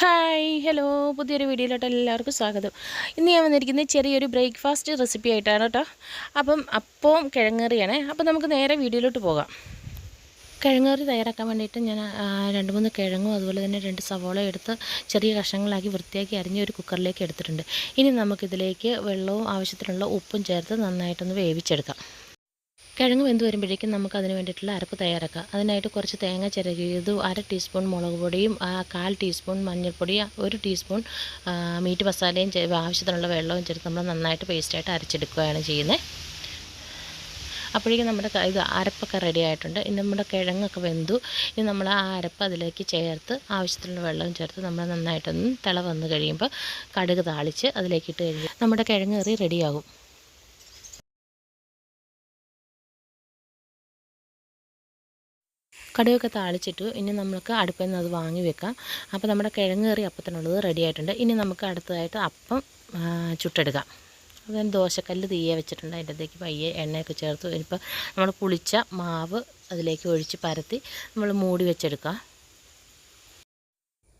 Hi hello. പുതിയൊരു വീഡിയോയിലോട്ട് എല്ലാവർക്കും സ്വാഗതം. ഇന്ന് ഞാൻ വന്നിരിക്കുന്നത് ചെറിയൊരു ബ്രേക്ക്ഫാസ്റ്റ് റെസിപ്പി ആയിട്ടാണ് കേട്ടോ അപ്പം അപ്പവും കിഴങ്ങറിയാണ്. അപ്പം നമുക്ക് നേരെ വീഡിയോയിലോട്ട് പോകാം. കിഴങ്ങറി തയ്യാറാക്കാൻ വേണ്ടിയിട്ട് ഞാൻ രണ്ട് മൂന്ന് കിഴങ്ങും അതുപോലെ തന്നെ രണ്ട് സവോള എടുത്ത് ചെറിയ കഷ്ണങ്ങളാക്കി വൃത്തിയാക്കി അരിഞ്ഞ് ഒരു കുക്കറിലേക്ക് എടുത്തിട്ടുണ്ട്. ഇനി നമുക്കിതിലേക്ക് വെള്ളവും ആവശ്യത്തിനുള്ള ഉപ്പും ചേർത്ത് നന്നായിട്ടൊന്ന് വേവിച്ചെടുക്കാം. കിഴങ്ങ് വെന്ത് വരുമ്പോഴേക്കും നമുക്ക് അതിന് വേണ്ടിയിട്ടുള്ള അരപ്പ് തയ്യാറാക്കാം അതിനായിട്ട് കുറച്ച് തേങ്ങ ചിരകിയത് അര ടീസ്പൂൺ മുളക് പൊടിയും കാൽ ടീസ്പൂൺ മഞ്ഞൾപ്പൊടി ഒരു ടീസ്പൂൺ മീറ്റ് മസാലയും ആവശ്യത്തിനുള്ള വെള്ളവും ചേർത്ത് നമ്മൾ നന്നായിട്ട് പേസ്റ്റായിട്ട് അരച്ചെടുക്കുകയാണ് ചെയ്യുന്നത്. അപ്പോഴേക്കും നമ്മുടെ ഇത് അരപ്പൊക്കെ റെഡി ആയിട്ടുണ്ട്. ഇനി നമ്മുടെ കിഴങ്ങൊക്കെ വെന്തു. ഇനി നമ്മൾ ആ അരപ്പ് അതിലേക്ക് ചേർത്ത് ആവശ്യത്തിനുള്ള വെള്ളം ചേർത്ത് നമ്മൾ നന്നായിട്ടൊന്ന് തിള വന്ന് കഴിയുമ്പോൾ കടുക് താളിച്ച് അതിലേക്ക് ഇട്ട് കഴിഞ്ഞ് നമ്മുടെ കിഴങ്ങ് കറി റെഡിയാകും കടുകൊക്കെ താളിച്ചിട്ടു ഇനി നമുക്ക് അടുപ്പിൽ നിന്ന് അത് വാങ്ങി വെക്കാം. അപ്പോൾ നമ്മുടെ കിഴങ്ങ് കറി അപ്പത്തിനുള്ളത് റെഡി ആയിട്ടുണ്ട്. ഇനി നമുക്ക് അടുത്തതായിട്ട് അപ്പം ചുട്ടെടുക്കാം. അതിന് ദോശക്കല്ല് തീയെ വെച്ചിട്ടുണ്ട്. അതിന്റെ അകത്തേക്ക് പയ്യെ എണ്ണയൊക്കെ ചേർത്ത് ഇനിയിപ്പോൾ നമ്മൾ പുളിച്ച മാവ് അതിലേക്ക് ഒഴിച്ച് പരത്തി നമ്മൾ മൂടി വെച്ചെടുക്കാം.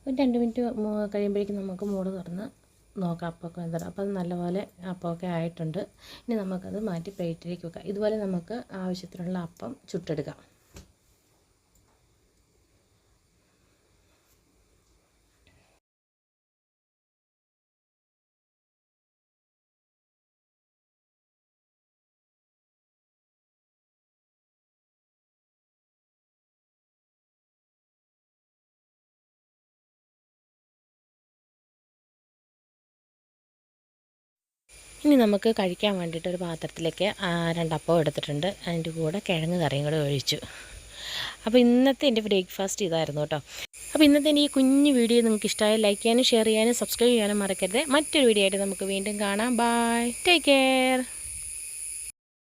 ഒരു രണ്ട് മിനിറ്റ് കഴിയുമ്പോഴേക്കും നമുക്ക് മൂട് തുറന്ന് നോക്കാം അപ്പമൊക്കെ എന്താ. അപ്പോൾ നല്ലപോലെ അപ്പമൊക്കെ ആയിട്ടുണ്ട്. ഇനി നമുക്കത് മാറ്റി പ്ലേറ്റിലേക്ക് വെക്കാം. ഇതുപോലെ നമുക്ക് ആവശ്യത്തിനുള്ള അപ്പം ചുട്ടെടുക്കാം. ഇനി നമുക്ക് കഴിക്കാൻ വേണ്ടിയിട്ട് ഒരു പാത്രത്തിലേക്ക് രണ്ടപ്പം എടുത്തിട്ടുണ്ട്. അതിന്റെ കൂടെ കിഴങ്ങ് കറിയും കൂടെ ഒഴിച്ചു. അപ്പോൾ ഇന്നത്തെ എന്റെ ബ്രേക്ക്ഫാസ്റ്റ് ഇതായിരുന്നു കേട്ടോ. അപ്പോൾ ഇന്നത്തെ എന്റെ ഈ കുഞ്ഞു വീഡിയോ നിങ്ങൾക്ക് ഇഷ്ടമായ ലൈക്ക് ചെയ്യാനും ഷെയർ ചെയ്യാനും സബ്സ്ക്രൈബ് ചെയ്യാനും മറക്കരുത്. മറ്റൊരു വീഡിയോ ആയിട്ട് നമുക്ക് വീണ്ടും കാണാം. Bye take care